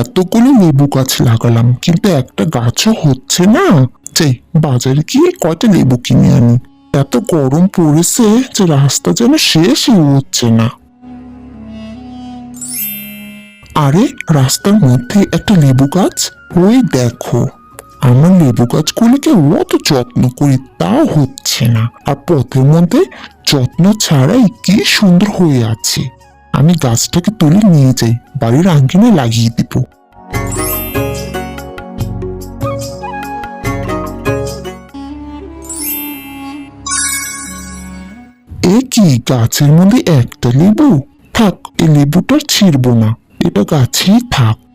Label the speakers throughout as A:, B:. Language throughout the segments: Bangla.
A: এতগুলো লেবু গাছ লাগালাম, কিন্তু একটা গাছও হচ্ছে না। যাই বাজারে গিয়ে কয়টা লেবু কিনে আনি? এত গরম পড়েছে যে রাস্তা যেন শেষই হচ্ছে না। আরে, রাস্তার মধ্যে একটা লেবু গাছ? ওই দেখো, আমার লেবু গাছগুলিকে অত যত্ন করি তাও হচ্ছে না। আর পথের মধ্যে যত্ন ছাড়াই কি সুন্দর হয়ে আছে। আমি গাছটাকে তুলে নিয়ে যাই। বাড়ির আঙ্গিনে লাগিয়ে দিব। এ কি, গাছের মধ্যে একটা লেবু? থাক, এই লেবুটা ছিঁড়ব না। এটা গাছেই থাক।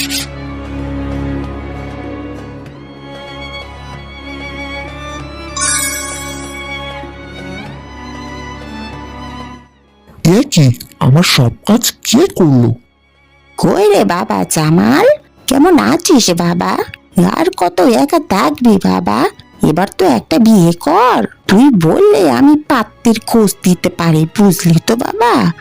A: এ কি? আমার সব কাজ কে করল?
B: কই রে বাবা জামাল? কেমন আছিস বাবা? আর কত একা থাকবি বাবা? এবার তো একটা বিয়ে কর। তুই বললে আমি পাত্রের খোঁজ দিতে পারি বুঝলি তো বাবা?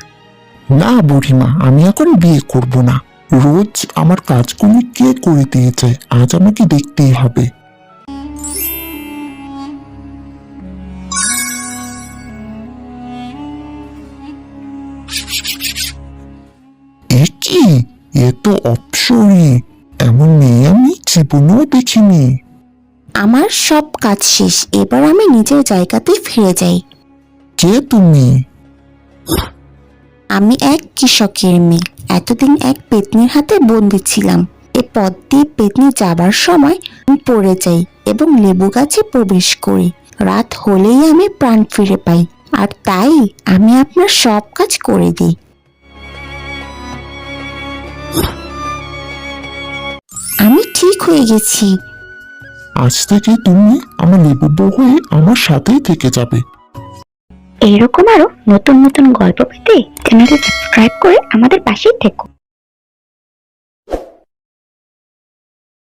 A: না বুড়িমা আমি এখন বিয়ে করব না। রোজ আমার কাজগুলি কে করে দিয়েছে আজ আমাকে দেখতেই হবে। কি? এ তো অপসরি। এমন মেয়ে আমি জীবনেও দেখিনি।
B: আমার সব কাজ শেষ এবার আমি নিজের জায়গাতে ফিরে যাই।
A: কে তুমি?
B: আমি এক কৃষকের মেয়ে। এতদিন এক পেতনির হাতে বন্দি ছিলাম। এ পথ দিয়ে পেতনি যাবার সময় আমি পড়ে যাই এবং লেবু গাছে প্রবেশ করি। রাত হলেই আমি প্রাণ ফিরে পাই, আর তাই আমি আপনার সব কাজ করে দিই। আমি ঠিক হয়ে গেছি।
A: আজ থেকে তুমি আমার লেবু বউ হয়ে আমার সাথেই থেকে যাবে।
C: এইরকম আরও নতুন নতুন গল্প পেতে চ্যানেলটি সাবস্ক্রাইব করে আমাদের পাশেই থেকো।